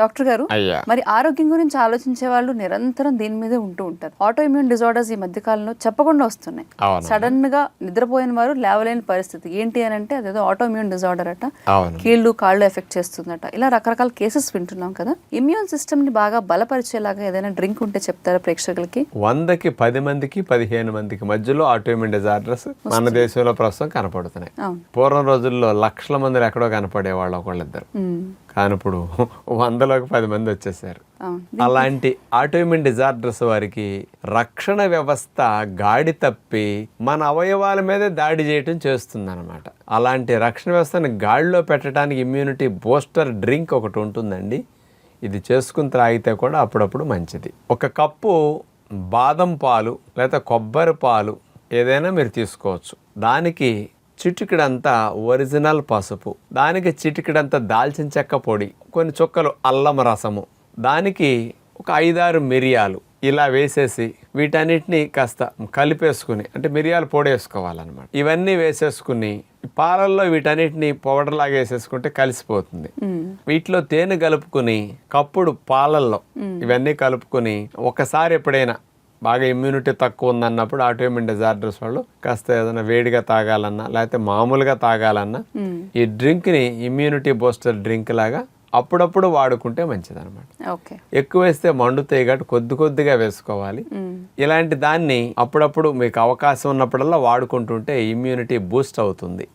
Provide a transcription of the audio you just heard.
Doctor గారు. మరి ఆరోగ్యం గురించి ఆలోచించే వాళ్ళు నిరంతరం దీని మీదే ఉంటూ ఉంటారు. ఆటో ఇమ్యూన్ డిజార్డర్స్ ఈ మధ్య కాలంలో చెప్పకుండా వస్తున్నాయి. సడన్గా నిద్రపోయిన వారు లేవలేని పరిస్థితి. ఏంటి అని అంటే అదేదో ఆటో ఇమ్యూన్ డిజార్డర్ అట. అవును. కీళ్ళు కాళ్ళు ఎఫెక్ట్ చేస్తుందట. ఇలా రకరకాల కేసెస్ వింటున్నాం కదా. ఇమ్యూన్ సిస్టమ్ని బాగా బలపరిచేలాగా ఏదైనా డ్రింక్ ఉంటే చెప్తారా ప్రేక్షకులకి? వందకి పది మందికి పదిహేను మందికి మధ్యలో ఆటోమిన్ డిజార్డర్స్ మన దేశంలో ప్రస్తుతం కనపడుతున్నాయి. పూర్వం రోజుల్లో లక్షల మంది ఎక్కడో కనపడేవాళ్ళు ఒకళ్ళిద్దరు. ఉమ్, కానీ ఇప్పుడు వందలోకి పది మంది వచ్చేసారు. అలాంటి ఆటోమిన్ డిజార్డర్స్ వారికి రక్షణ వ్యవస్థ గాడి తప్పి మన అవయవాల మీదే దాడి చేయటం చేస్తుందన్నమాట. అలాంటి రక్షణ వ్యవస్థను గాడిలో పెట్టడానికి ఇమ్యూనిటీ బూస్టర్ డ్రింక్ ఒకటి ఉంటుందండి. ఇది చేసుకుని త్రాగితే కూడా అప్పుడప్పుడు మంచిది. ఒక కప్పు బాదం పాలు లేదా కొబ్బరి పాలు ఏదైనా మీరు తీసుకోవచ్చు. దానికి చిటికెడంతా ఒరిజినల్ పసుపు. దానికి చిటికెడంతా దాల్చిన చెక్క పొడి కొన్ని చుక్కలు అల్లం రసము. దానికి ఒక ఐదారు మిరియాలు ఇలా వేసేసి వీటన్నిటిని కాస్త కలిపేసుకుని అంటే మిరియాలు పొడి వేసుకోవాలన్నమాట ఇవన్నీ వేసేసుకుని పాలల్లో వీటన్నిటిని పౌడర్ లాగా వేసేసుకుంటే కలిసిపోతుంది. వీటిలో తేనె కలుపుకుని కప్పుడు పాలల్లో ఇవన్నీ కలుపుకుని ఒకసారి ఎప్పుడైనా బాగా ఇమ్యూనిటీ తక్కువ ఉందన్నప్పుడు ఆటోమిన్ డిజార్డర్స్ వాళ్ళు కాస్త ఏదైనా వేడిగా తాగాలన్నా లేకపోతే మామూలుగా తాగాలన్నా ఉమ్, ఈ డ్రింక్ని ఇమ్యూనిటీ బూస్టర్ డ్రింక్ లాగా అప్పుడప్పుడు వాడుకుంటే మంచిదన్నమాట. ఎక్కువ వేస్తే మండుతాయి కాబట్టి కొద్ది కొద్దిగా వేసుకోవాలి. ఉమ్, ఇలాంటి దాన్ని అప్పుడప్పుడు మీకు అవకాశం ఉన్నప్పుడల్లా వాడుకుంటుంటే ఇమ్యూనిటీ బూస్ట్ అవుతుంది.